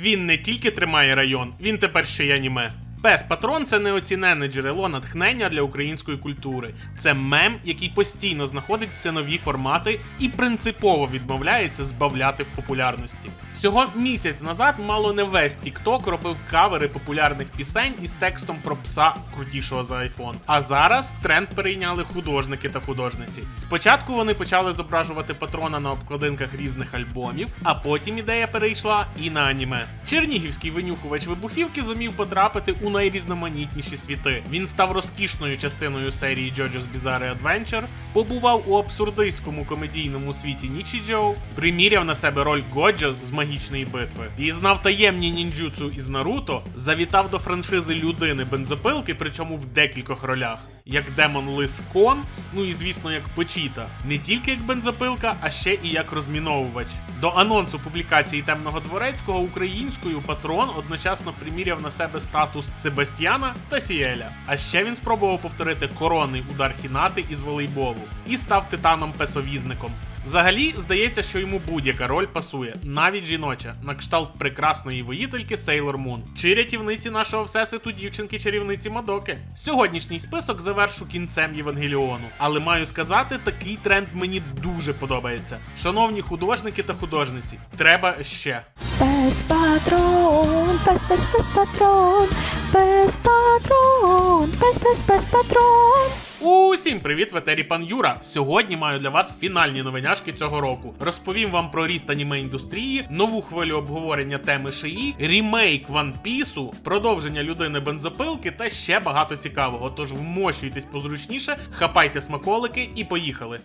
Він не тільки тримає район, він тепер ще й аніме. Пес Патрон це неоціненне джерело натхнення для української культури. Це мем, який постійно знаходить все нові формати і принципово відмовляється збавляти в популярності. Всього місяць назад мало не весь TikTok робив кавери популярних пісень із текстом про пса крутішого за iPhone. А зараз тренд перейняли художники та художниці. Спочатку вони почали зображувати патрона на обкладинках різних альбомів, а потім ідея перейшла і на аніме. Чернігівський винюхувач вибухівки зумів потрапити у найрізноманітніші світи. Він став розкішною частиною серії JoJo's Bizarre Adventure, побував у абсурдистському комедійному світі Нічіджоу, приміряв на себе роль Годжо з магічної битви, пізнав таємні нінджутсу із Наруто, завітав до франшизи людини бензопилки, причому в декількох ролях, як демон Лис Кон, ну і звісно, як Печіта, не тільки як бензопилка, а ще і як розміновувач. До анонсу публікації темного дворецького українською патрон одночасно приміряв на себе статус Себастьяна та Сіеля. А ще він спробував повторити коронний удар Хінати із волейболу і став титаном-песовізником. Взагалі, здається, що йому будь-яка роль пасує, навіть жіноча, на кшталт прекрасної воїтельки Сейлор Мун, чи рятівниці нашого всесвіту дівчинки-чарівниці Мадоки. Сьогоднішній список завершу кінцем Євангеліону, але маю сказати, такий тренд мені дуже подобається. Шановні художники та художниці, треба ще. Пес патрон, пес пес пес патрон, пес патрон, пес пес пес патрон. Усім привіт, в етері пан Юра. Сьогодні маю для вас фінальні новиняшки цього року. Розповім вам про ріст аніме індустрії, нову хвилю обговорення теми шиї, рімейк Ван Пісу, продовження людини бензопилки та ще багато цікавого. Тож вмощуйтесь позручніше, хапайте смаколики і поїхали.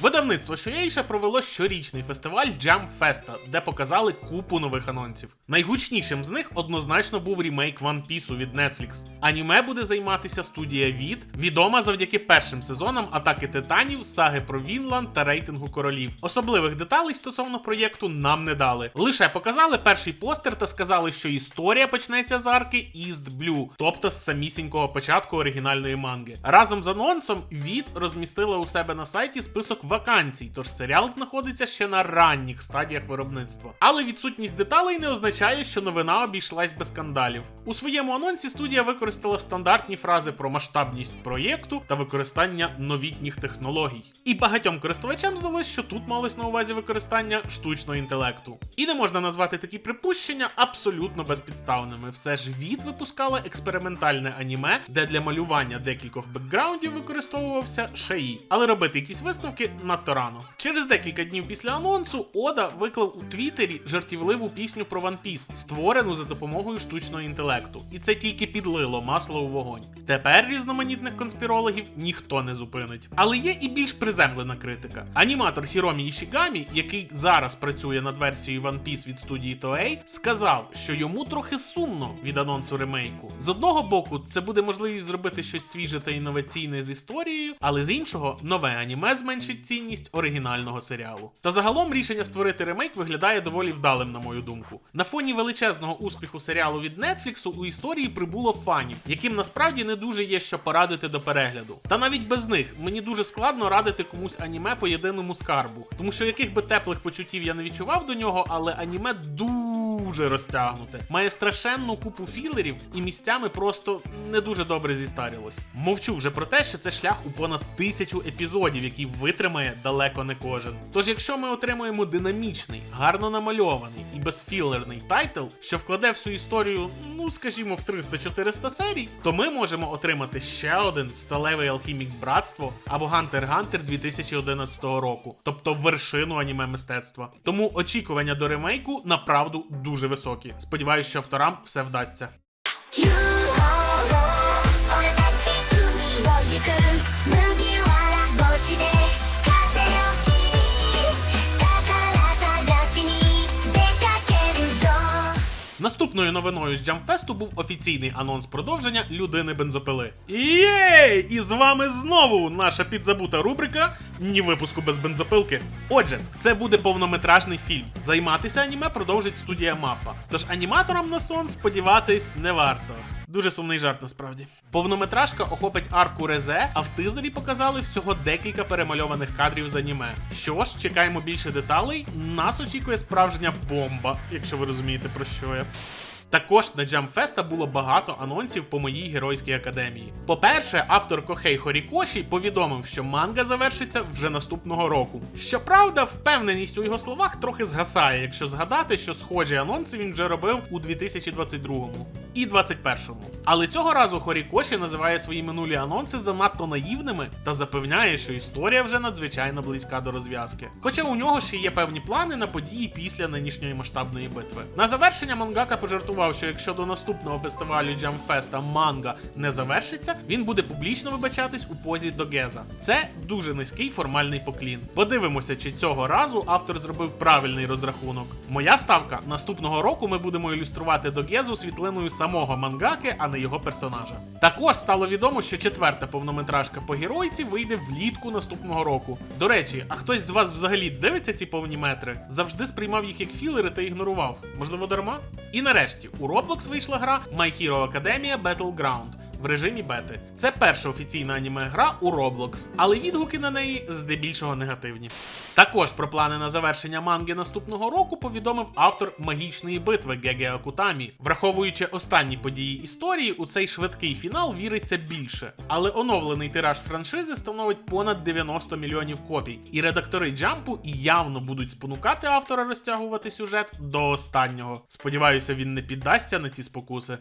Видавництво Шоєйша провело щорічний фестиваль Jump Festa, де показали купу нових анонсів. Найгучнішим з них однозначно був рімейк Piece від Netflix. Аніме буде займатися студія Від, відома завдяки першим сезонам атаки титанів, саги про Вінланд та рейтингу королів. Особливих деталей стосовно проєкту нам не дали. Лише показали перший постер та сказали, що історія почнеться з арки East Blue, тобто з самісінького початку оригінальної манги. Разом з анонсом від розмістила у себе на сайті список вакансій, тож серіал знаходиться ще на ранніх стадіях виробництва. Але відсутність деталей не означає, що новина обійшлась без скандалів. У своєму анонсі студія використала стандартні фрази про масштабність проєкту та використання новітніх технологій. І багатьом користувачам здалося, що тут малось на увазі використання штучного інтелекту. І не можна назвати такі припущення абсолютно безпідставними. Все ж від випускала експериментальне аніме, де для малювання декількох бекграундів використовувався шаї. Але робити якісь висновки надто рано. Через декілька днів після анонсу Ода виклав у Твіттері жартівливу пісню про One Piece, створену за допомогою штучного інтелекту. І це тільки підлило масло у вогонь. Тепер різноманітних конспірологів ніхто не зупинить. Але є і більш приземлена критика. Аніматор Хіромі Ішігамі, який зараз працює над версією One Piece від студії Toei, сказав, що йому трохи сумно від анонсу ремейку. З одного боку, це буде можливість зробити щось свіже та інноваційне з історією, але з іншого, нове аніме зменшить цінність оригінального серіалу. Та загалом рішення створити ремейк виглядає доволі вдалим, на мою думку. На фоні величезного успіху серіалу від Netflix у історії прибуло фанів, яким насправді не дуже є що порадити до перегляду. Та навіть без них мені дуже складно радити комусь аніме по єдиному скарбу, тому що яких би теплих почуттів я не відчував до нього, але аніме дуже розтягнуте, має страшенну купу філерів і місцями просто не дуже добре зістарілось. Мовчу вже про те, що це шлях у понад тисячу епізодів, який витримає далеко не кожен. Тож, якщо ми отримуємо динамічний, гарно намальований і безфілерний тайтл, що вкладе всю історію, ну скажімо, в 300-400 серій, то ми можемо отримати ще один сталевий алхімік братство або Гантер Гантер 2011 року, тобто вершину аніме мистецтва. Тому очікування до ремейку направду дуже високі. Сподіваюсь, що авторам все вдасться.「俺 Наступною новиною з Джамфесту був офіційний анонс продовження людини бензопили. Єй! І з вами знову наша підзабута рубрика Ні випуску без бензопилки. Отже, це буде повнометражний фільм. Займатися аніме продовжить студія мапа. Тож аніматорам на сон сподіватись не варто. Дуже сумний жарт насправді. Повнометражка охопить арку Резе, а в тизері показали всього декілька перемальованих кадрів з аніме. Що ж, чекаємо більше деталей. Нас очікує справжня бомба, якщо ви розумієте про що я. Також на Джамфеста було багато анонсів по моїй геройській академії. По-перше, автор Кохей Хорікоші повідомив, що манга завершиться вже наступного року. Щоправда, впевненість у його словах трохи згасає, якщо згадати, що схожі анонси він вже робив у 2022 і 2021. Але цього разу Хорікоші називає свої минулі анонси занадто наївними та запевняє, що історія вже надзвичайно близька до розв'язки. Хоча у нього ще є певні плани на події після нинішньої масштабної битви. На завершення мангака пожартував, що якщо до наступного фестивалю Джамфеста манга не завершиться, він буде публічно вибачатись у позі Догеза. Це дуже низький формальний поклін. Подивимося, чи цього разу автор зробив правильний розрахунок. Моя ставка наступного року ми будемо ілюструвати Догезу світлиною самого мангаки, а не його персонажа. Також стало відомо, що четверта повнометражка по геройці вийде влітку наступного року. До речі, а хтось з вас взагалі дивиться ці повні метри? Завжди сприймав їх як філери та ігнорував. Можливо, дарма? І нарешті у Roblox вийшла гра My Hero Academia Battleground. В режимі бети. Це перша офіційна аніме-гра у Roblox, але відгуки на неї здебільшого негативні. Також про плани на завершення манги наступного року повідомив автор магічної битви Геге Акутамі. Враховуючи останні події історії, у цей швидкий фінал віриться більше. Але оновлений тираж франшизи становить понад 90 мільйонів копій, і редактори Джампу явно будуть спонукати автора розтягувати сюжет до останнього. Сподіваюся, він не піддасться на ці спокуси.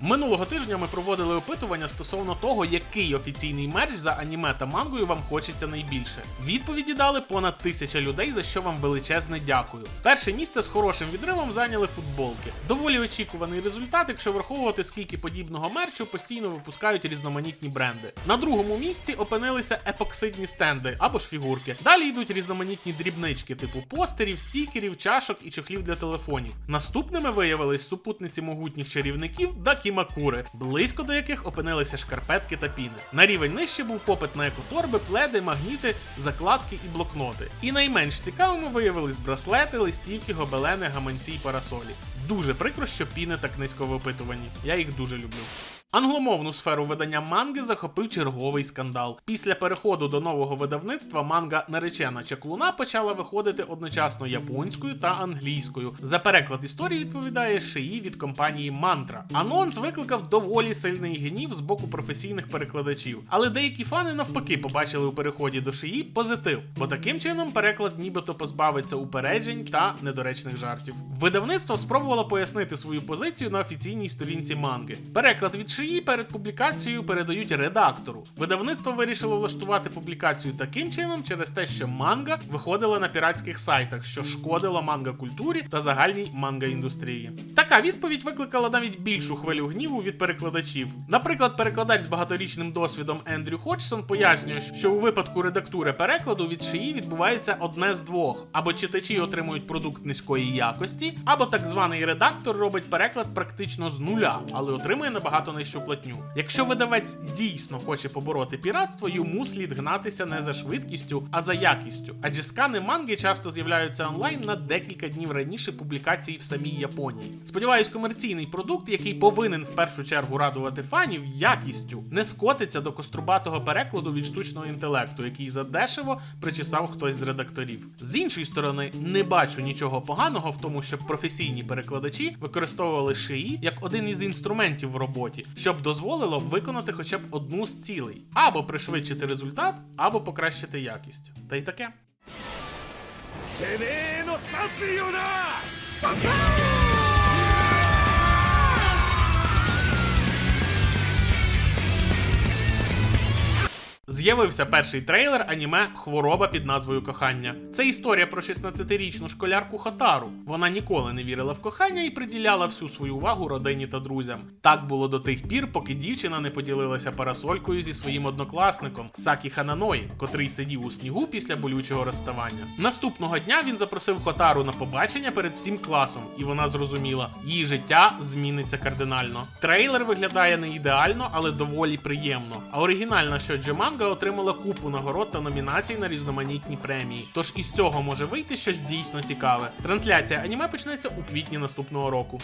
Минулого тижня ми проводили опитування стосовно того, який офіційний мерч за аніме та мангою вам хочеться найбільше. Відповіді дали понад тисяча людей, за що вам величезне дякую. Перше місце з хорошим відривом зайняли футболки. Доволі очікуваний результат, якщо враховувати, скільки подібного мерчу постійно випускають різноманітні бренди. На другому місці опинилися епоксидні стенди або ж фігурки. Далі йдуть різноманітні дрібнички, типу постерів, стікерів, чашок і чохлів для телефонів. Наступними виявились супутниці могутніх чарівників да кімакури, близько до яких опинилися шкарпетки та піни. На рівень нижче був попит на екоторби, пледи, магніти, закладки і блокноти. І найменш цікавими виявились браслети, листівки, гобелени, гаманці й парасолі. Дуже прикро, що піни так низько випитувані. Я їх дуже люблю. Англомовну сферу видання манги захопив черговий скандал. Після переходу до нового видавництва манга Наречена чаклуна почала виходити одночасно японською та англійською. За переклад історії відповідає Шиї від компанії Мантра. Анонс викликав доволі сильний гнів з боку професійних перекладачів, але деякі фани навпаки побачили у переході до Шиї позитив, бо таким чином переклад нібито позбавиться упереджень та недоречних жартів. Видавництво спробувало пояснити свою позицію на офіційній сторінці манги. Переклад від Шиї перед публікацією передають редактору. Видавництво вирішило влаштувати публікацію таким чином через те, що манга виходила на піратських сайтах, що шкодило манга культурі та загальній манга індустрії. Така відповідь викликала навіть більшу хвилю гніву від перекладачів. Наприклад, перекладач з багаторічним досвідом Ендрю Ходжсон пояснює, що у випадку редактури перекладу від шиї відбувається одне з двох: або читачі отримують продукт низької якості, або так званий редактор робить переклад практично з нуля, але отримує набагато нижчу платню. Якщо видавець дійсно хоче побороти піратство, йому слід гнатися не за швидкістю, а за якістю. Адже скани манги часто з'являються онлайн на декілька днів раніше публікації в самій Японії. Сподіваюсь, комерційний продукт, який повинен в першу чергу радувати фанів якістю, не скотиться до кострубатого перекладу від штучного інтелекту, який задешево причесав хтось з редакторів. З іншої сторони, не бачу нічого поганого в тому, щоб професійні перекладачі використовували шиї як один із інструментів в роботі, щоб дозволило виконати хоча б одну з цілей, або пришвидшити результат, або покращити якість. Та й таке. てめえの殺意をな З'явився перший трейлер аніме Хвороба під назвою Кохання. Це історія про 16-річну школярку Хотару. Вона ніколи не вірила в кохання і приділяла всю свою увагу родині та друзям. Так було до тих пір, поки дівчина не поділилася парасолькою зі своїм однокласником Сакі Хананої, котрий сидів у снігу після болючого розставання. Наступного дня він запросив Хотару на побачення перед всім класом, і вона зрозуміла, її життя зміниться кардинально. Трейлер виглядає не ідеально, але доволі приємно. А оригінальна Шоджо манга отримала купу нагород та номінацій на різноманітні премії. Тож із цього може вийти щось дійсно цікаве. Трансляція аніме почнеться у квітні наступного року.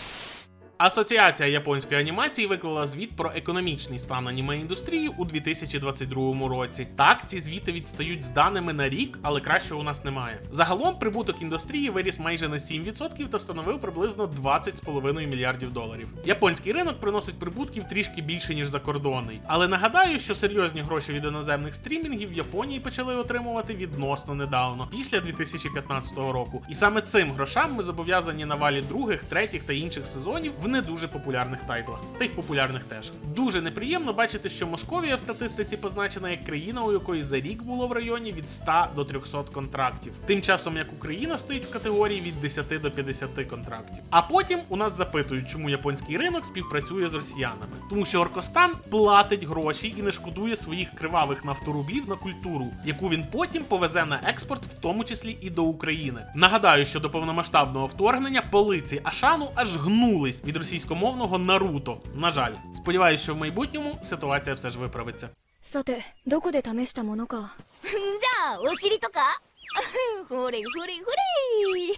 Асоціація японської анімації виклала звіт про економічний стан аніме індустрії у 2022 році. Так, ці звіти відстають з даними на рік, але кращого у нас немає. Загалом прибуток індустрії виріс майже на 7% та становив приблизно 20,5 мільярдів доларів. Японський ринок приносить прибутків трішки більше ніж закордонний. Але нагадаю, що серйозні гроші від іноземних стрімінгів в Японії почали отримувати відносно недавно, після 2015 року. І саме цим грошам ми зобов'язані на валі других, третіх та інших сезонів в не дуже популярних тайтлах, та й в популярних теж. Дуже неприємно бачити, що Московія в статистиці позначена як країна, у якої за рік було в районі від 100 до 300 контрактів. Тим часом як Україна стоїть в категорії від 10 до 50 контрактів. А потім у нас запитують, чому японський ринок співпрацює з росіянами. Тому що Оркостан платить гроші і не шкодує своїх кривавих нафторубів на культуру, яку він потім повезе на експорт, в тому числі і до України. Нагадаю, що до повномасштабного вторгнення полиці Ашану аж гнулись від російськомовного Наруто. На жаль, сподіваюся, що в майбутньому ситуація все ж виправиться. Сате, докуди тамешта монока? Джа, ошірі тока? Хорей, хорей, хорей!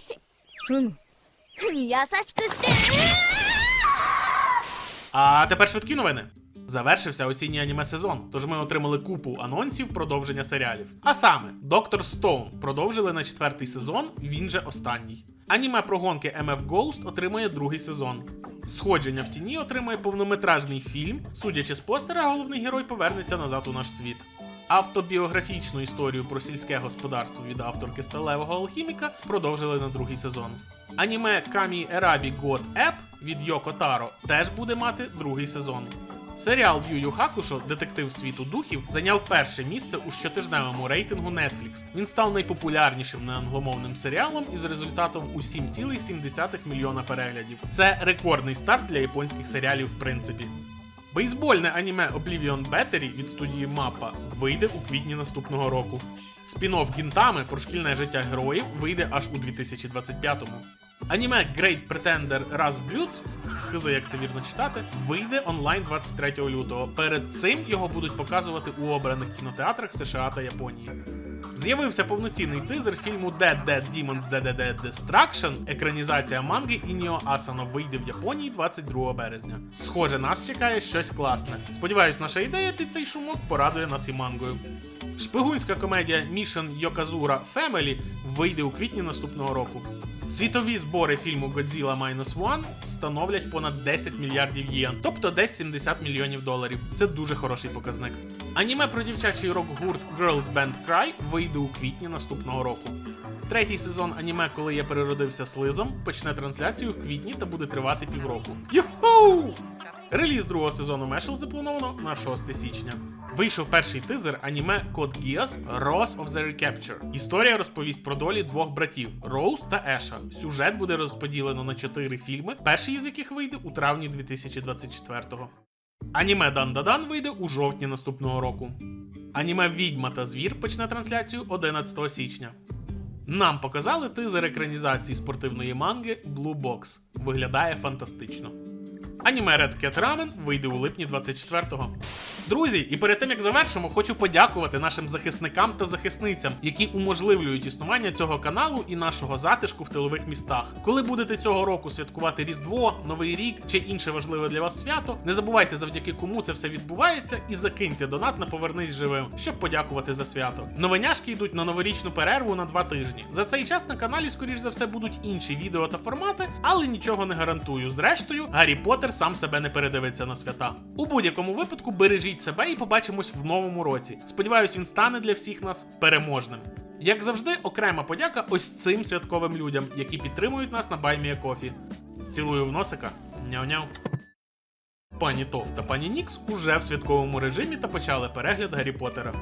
А тепер швидкі новини. Завершився осінній аніме сезон, тож ми отримали купу анонсів продовження серіалів. А саме, Доктор Стоун продовжили на четвертий сезон, він же останній. Аніме про гонки MF Ghost отримує другий сезон. Сходження в тіні отримує повнометражний фільм. Судячи з постера, головний герой повернеться назад у наш світ. Автобіографічну історію про сільське господарство від авторки сталевого алхіміка продовжили на другий сезон. Аніме Камі Ерабі God App від Йоко Таро теж буде мати другий сезон. Серіал Ю Ю Хакушо Детектив світу духів зайняв перше місце у щотижневому рейтингу Netflix. Він став найпопулярнішим неангломовним серіалом із результатом у 7,7 мільйона переглядів. Це рекордний старт для японських серіалів, в принципі. Бейсбольне аніме Oblivion Battery від студії Mappa вийде у квітні наступного року. Спін-офф Гінтами про шкільне життя героїв вийде аж у 2025-му. Аніме Great Pretender Razblood, хз як це вірно читати, вийде онлайн 23 лютого. Перед цим його будуть показувати у обраних кінотеатрах США та Японії. З'явився повноцінний тизер фільму Dead Dead Demons DDD Destruction. Екранізація манги Ініо Асано вийде в Японії 22 березня. Схоже, нас чекає щось класне. Сподіваюсь, наша ідея під цей шумок порадує нас і мангою. Шпигунська комедія Mission Yokozura Family вийде у квітні наступного року. Світові збори фільму Godzilla Minus One становлять понад 10 мільярдів єн, тобто десь 70 мільйонів доларів. Це дуже хороший показник. Аніме про дівчачий рок-гурт Girls Band Cry вийде у квітні наступного року. Третій сезон аніме, коли я переродився слизом, почне трансляцію в квітні та буде тривати півроку. Юху! Реліз другого сезону Мешел заплановано на 6 січня. Вийшов перший тизер аніме Code Geass Rose of the Recapture. Історія розповість про долі двох братів Роуз та Еша. Сюжет буде розподілено на чотири фільми, перший із яких вийде у травні 2024-го. Аніме Дан Дадан вийде у жовтні наступного року. Аніме Відьма та Звір почне трансляцію 11 січня. Нам показали тизер екранізації спортивної манги Blue Box. Виглядає фантастично. Аніме Red Cat Ramen вийде у липні 24-го. Друзі, і перед тим як завершимо, хочу подякувати нашим захисникам та захисницям, які уможливлюють існування цього каналу і нашого затишку в тилових містах. Коли будете цього року святкувати Різдво, Новий рік чи інше важливе для вас свято, не забувайте завдяки кому це все відбувається, і закиньте донат на повернись живим, щоб подякувати за свято. Новиняшки йдуть на новорічну перерву на два тижні. За цей час на каналі, скоріш за все, будуть інші відео та формати, але нічого не гарантую. Зрештою, Гаррі Поттер сам себе не передивиться на свята. У будь-якому випадку бережіть себе і побачимось в новому році. Сподіваюсь, він стане для всіх нас переможним. Як завжди, окрема подяка ось цим святковим людям, які підтримують нас на Баймія Кофі. Цілую в носика. Няу-няу. Пані Тов та пані Нікс уже в святковому режимі та почали перегляд Гаррі Поттера.